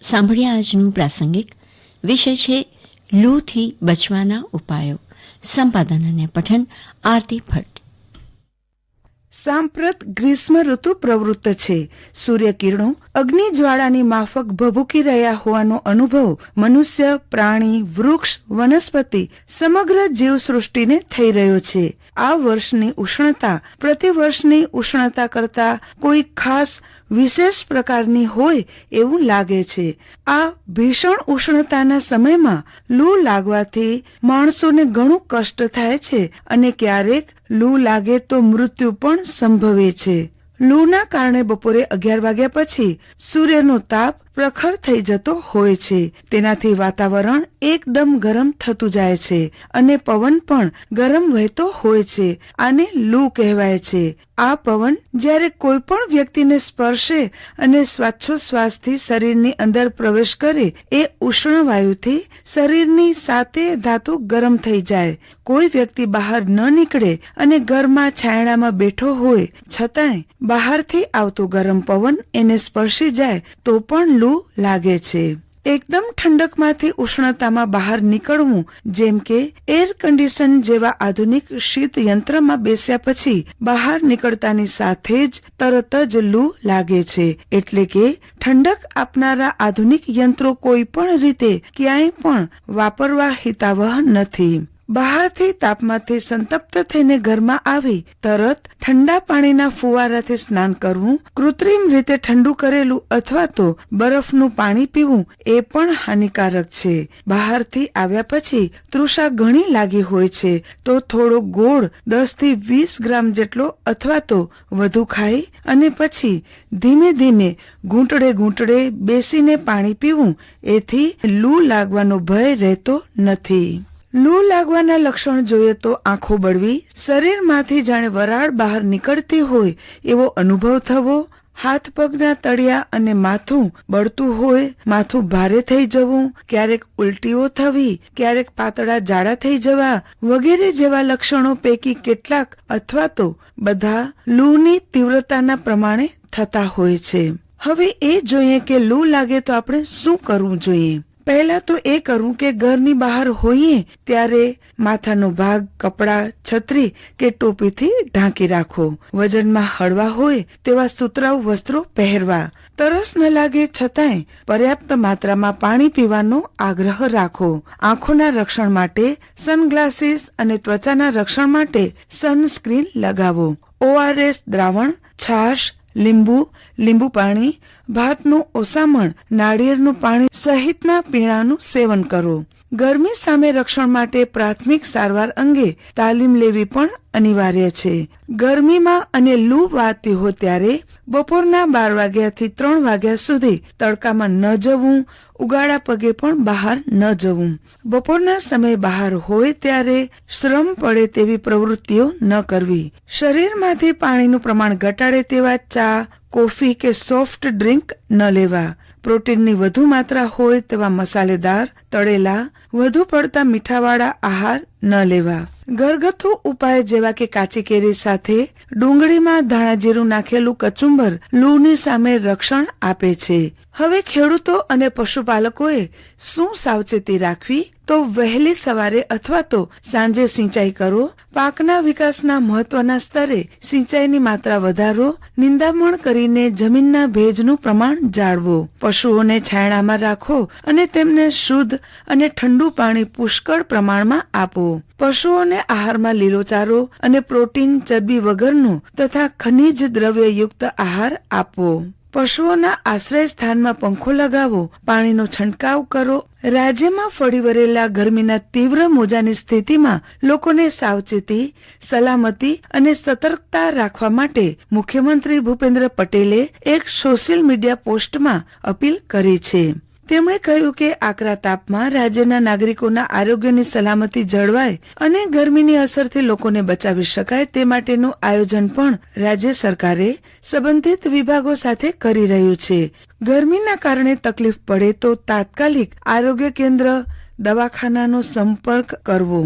સાંભળ્યા આજનું પ્રાસંગિક વિષય છે લૂથી બચવાના ઉપાયો. સંપાદન અને પઠન આરતી ભટ્ટ. સાંપ્રત ગ્રીષ્મ ઋતુ પ્રવૃત્ત છે. સૂર્યકિરણો અગ્નિ જ્વાળાની માફક ભભૂકી રહ્યા હોવાનો અનુભવ મનુષ્ય, પ્રાણી, વૃક્ષ, વનસ્પતિ સમગ્ર જીવસૃષ્ટિને થઈ રહ્યો છે. આ વર્ષની ઉષ્ણતા પ્રતિવર્ષની ઉષ્ણતા કરતા કોઈ ખાસ વિશેષ પ્રકારની હોય એવું લાગે છે. આ ભીષણ ઉષ્ણતાના સમયમાં લૂ લાગવાથી માણસોને ઘણું કષ્ટ થાય છે અને ક્યારેક લૂ લાગે તો મૃત્યુ પણ સંભવે છે. લૂના કારણે બપોરે અગિયાર વાગ્યા પછી સૂર્યનો તાપ પ્રખર થઈ જતો હોય છે. તેનાથી વાતાવરણ એકદમ ગરમ થતું જાય છે અને પવન પણ ગરમ વહેતો હોય છે. આને લૂ કહેવાય છે. આ પવન જ્યારે કોઈ પણ વ્યક્તિને સ્પર્શે અને શ્વાસોશ્વાસથી શરીરની અંદર પ્રવેશ કરે, એ ઉષ્ણ વાયુથી શરીરની સાથે ધાતુ ગરમ થઈ જાય. કોઈ વ્યક્તિ બહાર ન નીકળે અને ઘરમાં છાયણામાં બેઠો હોય, છતાંય બહારથી આવતો ગરમ પવન એને સ્પર્શી જાય, તો પણ લૂ લાગે છે. એકદમ ઠંડકમાંથી ઉષ્ણતામાં બહાર નીકળવું, જેમ કે એર કન્ડિશન જેવા આધુનિક શીત યંત્રમાં બેસ્યા પછી બહાર નીકળતાની સાથે જ તરત જ લૂ લાગે છે. એટલે કે ઠંડક આપનારા આધુનિક યંત્રો કોઈ પણ રીતે ક્યાંય પણ વાપરવા હિતાવહ નથી. બહારથી તાપમાનથી સંતપ્ત થઈને ઘરમાં આવી તરત ઠંડા પાણીના ફુવારાથી સ્નાન કરવું, કૃત્રિમ રીતે ઠંડુ કરેલું અથવા તો બરફનું પાણી પીવું એ પણ હાનિકારક છે. બહારથી આવ્યા પછી તૃષા ઘણી લાગી હોય છે તો થોડો ગોળ દસથી વીસ ગ્રામ જેટલો અથવા તો વધુ ખાઈ અને પછી ધીમે ધીમે ઘૂંટડે ઘૂંટડે બેસીને પાણી પીવું, એથી લૂ લાગવાનો ભય રહેતો નથી. લૂ લાગવાના લક્ષણ જોઈએ તો આંખો બળવી, શરીરમાંથી જાણે વરાળ બહાર નીકળતી હોય એવો અનુભવ થવો, હાથ પગના તળિયા અને માથું બળતું હોય, માથું ભારે થઈ જવું, ક્યારેક ઉલટીઓ થવી, ક્યારેક પાતળા જાડા થઈ જવા વગેરે જેવા લક્ષણો પૈકી કેટલાક અથવા તો બધા લૂની તીવ્રતાના પ્રમાણે થતા હોય છે. હવે એ જોઈએ કે લૂ લાગે તો આપણે શું કરવું જોઈએ? પહેલા તો એ કરવું કે ઘરની બહાર હોઈએ ત્યારે માથાનો ભાગ, કપડા, છત્રી કે ટોપીથી ઢાંકી રાખો. વજનમાં હળવા હોય તેવા સુતરાઉ વસ્ત્રો પહેરવા. તરસ ન લાગે છતાંય પર્યાપ્ત માત્રામાં પાણી પીવાનો આગ્રહ રાખો. આંખોના રક્ષણ માટે સનગ્લાસીસ અને ત્વચાના રક્ષણ માટે સનસ્ક્રીન લગાવો. ઓઆરએસ દ્રાવણ, છાશ, લીંબુ લીંબુ પાણી ભાતનું ઓસામણ, નાળિયેરનું પાણી સહિતના પીણાનું સેવન કરો. ગરમી સામે રક્ષણ માટે પ્રાથમિક સારવાર અંગે તાલીમ લેવી પણ અનિવાર્ય છે. ગરમીમાં અને લૂ વાતી હોય ત્યારે બપોરના બાર વાગ્યાથી ત્રણ વાગ્યા સુધી તડકામાં ન જવું, ઉગાડા પગે પણ બહાર ન જવું. બપોરના સમયે બહાર હોય ત્યારે શ્રમ પડે તેવી પ્રવૃત્તિઓ ન કરવી. શરીરમાંથી પાણીનું પ્રમાણ ઘટાડે તેવા ચા, કોફી કે સોફ્ટ ડ્રિંક ન લેવા. પ્રોટીનની વધુ માત્રા હોય તેવા મસાલેદાર, તળેલા, વધુ પડતા મીઠાવાળા આહાર ન લેવા. ઘરગથ્થુ ઉપાય જેવા કે કાચી કેરી સાથે ડુંગળીમાં ધાણાજીરું નાખેલું કચુંબર લૂની સામે રક્ષણ આપે છે. હવે ખેડૂતો અને પશુપાલકોએ શું સાવચેતી રાખવી? તો વહેલી સવારે અથવા તો સાંજે સિંચાઈ કરો. પાકના વિકાસના મહત્વના સ્તરે સિંચાઈની માત્રા વધારો. નિંદામણ કરીને જમીનના ભેજનું પ્રમાણ જાળવો. પશુઓને છાયણામાં રાખો અને તેમને શુદ્ધ અને ઠંડુ પાણી પુષ્કળ પ્રમાણમાં આપો. પશુઓને આહારમાં લીલો ચારો અને પ્રોટીન, ચરબી વગરનું તથા ખનિજ દ્રવ્યયુક્ત આહાર આપવો પશુઓના આશ્રય સ્થાનમાં પંખો લગાવો, પાણીનો છંટકાવ કરો. રાજ્યમાં ફળી વરેલા ગરમીના તીવ્ર મોજાની સ્થિતિમાં લોકોને સાવચેતી, સલામતી અને સતર્કતા રાખવા માટે મુખ્યમંત્રી ભૂપેન્દ્ર પટેલે એક સોશિયલ મીડિયા પોસ્ટમાં અપીલ કરી છે. તેમણે કહ્યું કે આકરા તાપમાં રાજ્યના નાગરિકોના આરોગ્યની સલામતી જળવાય અને ગરમીની અસરથી લોકોને બચાવી શકાય તે માટેનું આયોજન પણ રાજ્ય સરકારે સંબંધિત વિભાગો સાથે કરી રહ્યું છે. ગરમીના કારણે તકલીફ પડે તો તાત્કાલિક આરોગ્ય કેન્દ્ર દવાખાનાનો સંપર્ક કરવો.